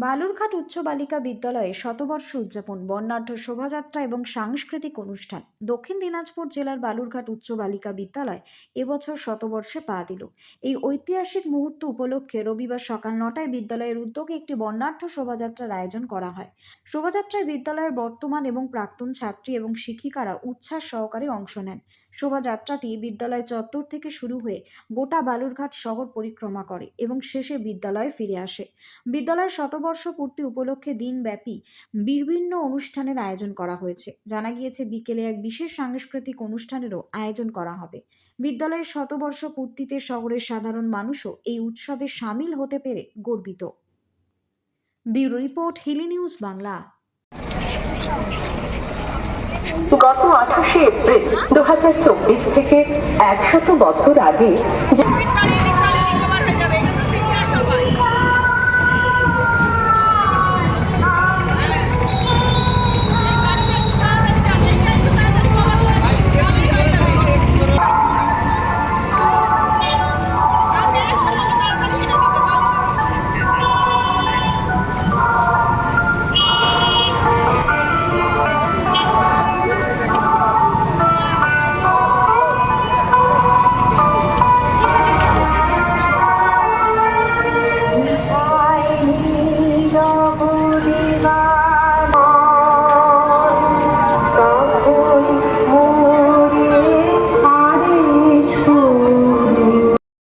বালুরঘাট উচ্চ বালিকা বিদ্যালয়ে শতবর্ষ উদযাপন, বর্ণাঢ্য শোভাযাত্রা এবং সাংস্কৃতিক অনুষ্ঠান। দক্ষিণ দিনাজপুর জেলার বালুরঘাট উচ্চ বালিকা বিদ্যালয় এবছর শতবর্ষে পা দিল। এই ঐতিহাসিক মুহূর্ত উপলক্ষে রবিবার সকাল নটায় বিদ্যালয়ের উদ্যোগে একটি বর্ণাঢ্য শোভাযাত্রার আয়োজন করা হয়। শোভাযাত্রায় বিদ্যালয়ের বর্তমান এবং প্রাক্তন ছাত্রী এবং শিক্ষিকারা উচ্ছ্বাস সহকারে অংশ নেন। শোভাযাত্রাটি বিদ্যালয় চত্বর থেকে শুরু হয়ে গোটা বালুরঘাট শহর পরিক্রমা করে এবং শেষে বিদ্যালয়ে ফিরে আসে। বিদ্যালয়ের শতবর্ষ পূর্তি উপলক্ষে দিনব্যাপী বিভিন্ন অনুষ্ঠানের আয়োজন করা হয়েছে। জানা গিয়েছে, বিকেলে এক বিশেষ সাংস্কৃতিক অনুষ্ঠানেরও আয়োজন করা হবে। বিদ্যালয়ের শতবর্ষ পূর্তিতে শহরের সাধারণ মানুষও এই উৎসবে সামিল হতে পেরে গর্বিত। Bureau report, Hili news Bangla. গত আঠাশে এপ্রিল দু হাজার চব্বিশ থেকে একশত বছর আগে